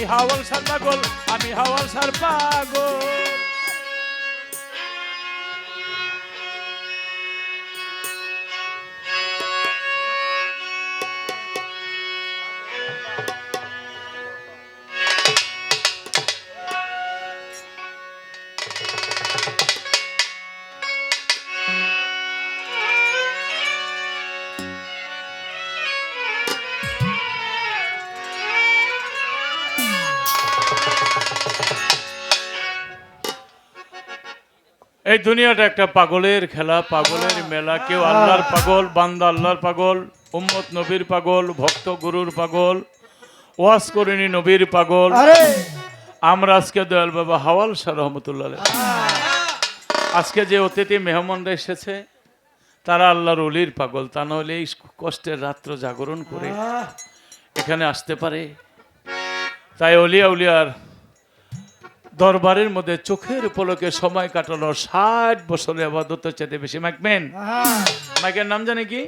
আমি হাওয়াল সার পাগল আমি হাওয়াল সার পাগল। এই দুনিয়াটা একটা পাগলের খেলা পাগলের মেলা। কেউ আল্লাহর পাগল বান্দা আল্লাহর পাগল উম্মত নবীর পাগল ভক্ত গুরুর পাগল ওয়াজ করিনি নবীর পাগল। আমরা আজকে দয়াল বাবা হাওয়াল শাহ রহমতুল্লাহ আজকে যে অতিথি মেহমানরা এসেছে তারা আল্লাহর অলির পাগল। তা নাহলে এই কষ্টের রাত্র জাগরণ করে এখানে আসতে পারে। তাই অলিয়া উলিয়ার দরবারের মধ্যে চোখের পলকে সময় কাটানো ষাট বছরের আবাদত চাইতে বেশি মাইকমেন মাইকের নাম জানে কি?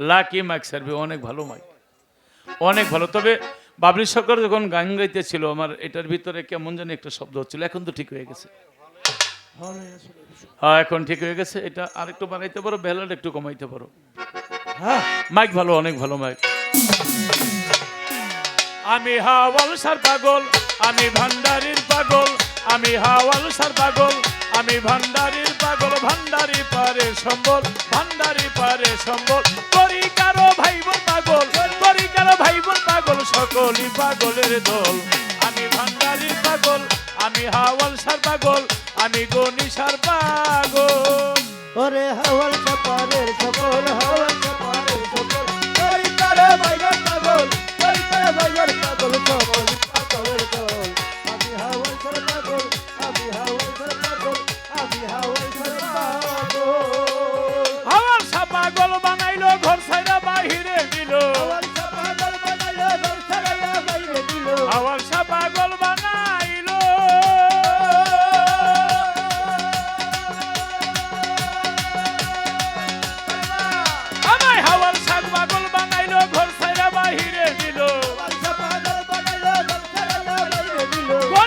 লাকি মাইক সার্ভে অনেক ভালো মাইক। অনেক ভালো। তবে বাবরি সরকার যখন গান গাইতেছিল আমার এটার ভিতরে কেমন জানি একটা শব্দ হচ্ছিল। এখন তো ঠিক হয়ে গেছে। হ্যাঁ এখন ঠিক হয়ে গেছে। এটা আরেকটু বানাইতে পারো বেলাটা একটু কমাইতে পারো। হ্যাঁ। মাইক ভালো অনেক ভালো মাইক। আমি হাওয়াল সার পাগল। আমি ভান্ডারির পাগল, আমি হাওয়াল সার পাগল, আমি ভান্ডারির পাগল, ভান্ডারি পারে সম্বল, ভান্ডারি পারে সম্বল। করি কারও ভাই বোন পাগল করি কারও ভাই বোন পাগল, সকলই পাগলের দল। আমি ভান্ডারির পাগল, আমি হাওয়াল সার পাগল, আমি গনি সার পাগল। ওরে হাওয়াল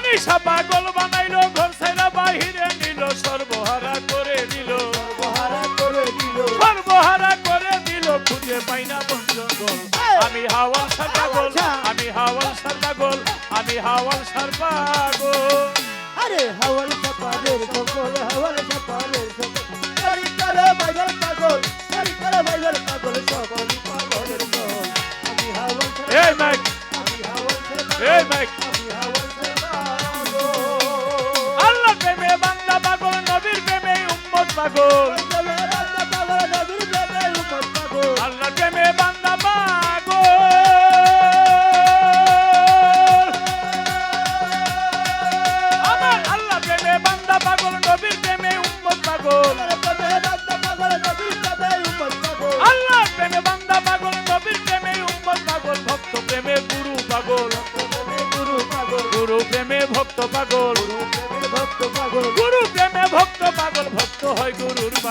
গণেশা পাগল বানাইলো ঘর সাইরা বাহিরে দিল সর্বহারা করে দিল। বহারা করে দিল। সর্বহারা করে দিল খুঁজে পাই না বন্ধগল আমি হাওয়াল সার পাগল আমি হাওয়াল সার পাগল আমি হাওয়াল সার পাগল আরে হাওয়াল সপারের সকল হাওয়াল সপারের সকল। করি করে বাইগর পাগল করি করে বাইগর পাগল সকল পাগলের দল। আমি হাওয়াল এই মাইক। আমি হাওয়াল এই মাইক।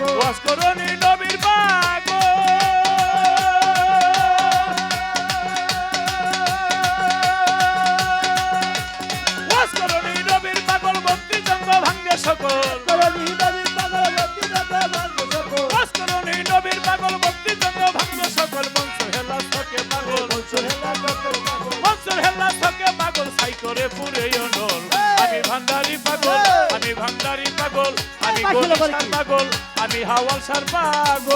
ওয়াজ করনি নবীর পাগল ভাঙ্গে সকল ওয়াজ করনি নবীর পাগল ওয়াজ করনি সকল ভক্তি তত্ত্ব ভাঙ্গ সকল ভাস্করণী নবীর পাগল ভক্তিচন্দ্র ভাঙ্গ সকল মনসুর হেলা থকে পাগল মনসুর হেলা তত্ত্বের পাগল মনসুর হেলা থকে পাগল সাই করে পুরে অনল আমি ভান্ডারি পাগল আমি ভান্ডারি গলি? পাগল আমি হাওয়াল সার পাগল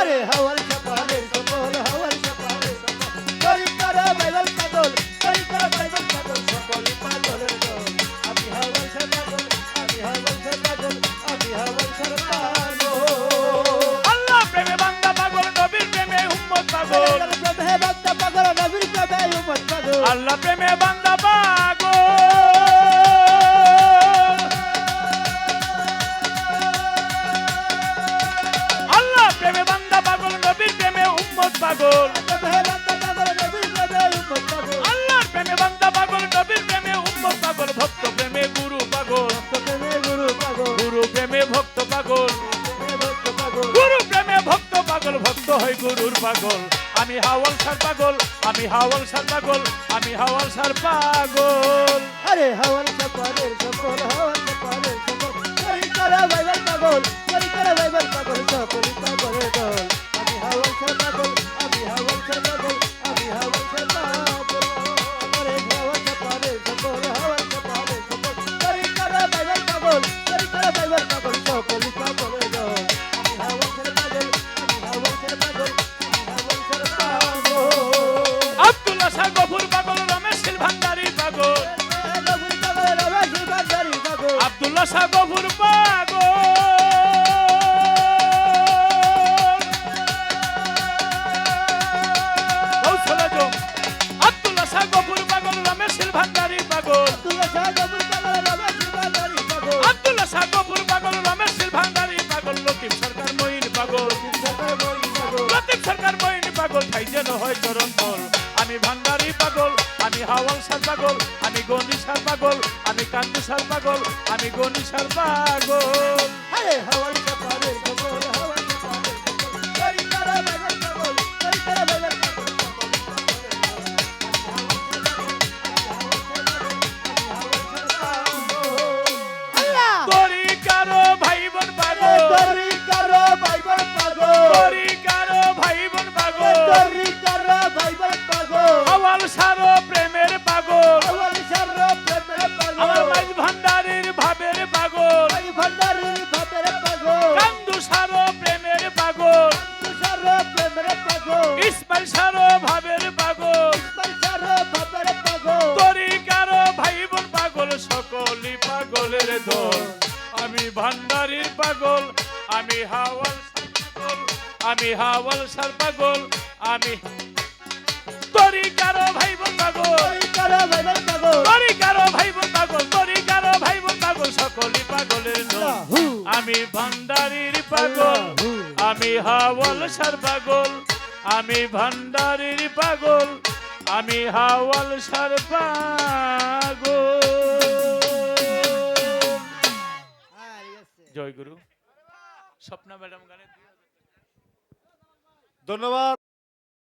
আরে হাওয়াল সপারের সকল হাওয়াল সপারের সকল। করি করো বাইবেল পাগল করি করো বাইবেল পাগল সকল পাগলের দল। আমি হাওয়াল সর পাগল আমি হাওয়াল সর পাগল আমি হাওয়াল সর পাগল আল্লাহ প্রেমে বান্দা পাগল নবীর প্রেমে উম্মত পাগল। প্রভে ভক্ত পাগল নবীর প্রভে উম্মত পাগল। আল্লাহ প্রেমে বান্দা পাগল। আমি হাওয়াল সার পাগল, আমি হাওয়াল সার পাগল। আরে হাওয়াল সাপারের সকল হাওয়াল সাপারের সকল করি করে বাইবেল পাগল করি করে বাইবেল পাগল, সকল পাগলের দল। আমি হাওয়াল সার পাগল, আমি হাওয়াল সার পাগল। পাগল। আব্দুল্লাহ শাহ গফুর পাগল কৌশল জম। আব্দুল্লাহ শাহ গফুর পাগল রমেশ সিল ভান্ডারি পাগল। পাগল পাগল আব্দুল্লাহ শাহ গফুর পাগল রমেশ সিল ভান্ডারি পাগল। লতিফ সরকার মঈন পাগল। পাগল। লতিফ সরকার মঈন পাগল ভাই যেন হয় চরণ আমি হাওয়াল সার পাগল আমি গনি সার পাগল আমি কান্দি সার পাগল আমি গনি সার পাগল আরে ইসমাইল সারো ভাবের পাগল সর তরি কারও ভাই বোন পাগল সকলই পাগলের দল। আমি ভান্ডারির পাগল আমি হাওয়াল আমি হাওয়াল সার পাগল আমি তরি কারও ভাই বোন পাগল। করি করো বাইবেল পাগল। তরি কারও ভাই বোন পাগল তরি কারও ভাই বোন পাগল সকলই পাগলের দল। আমি ভান্ডারির পাগল আমি হাওয়াল সার পাগল আমি ভান্ডারির পাগল আমি হাওয়াল সার পাগল। জয় গুরু। স্বপ্না ম্যাডাম গানে। ধন্যবাদ।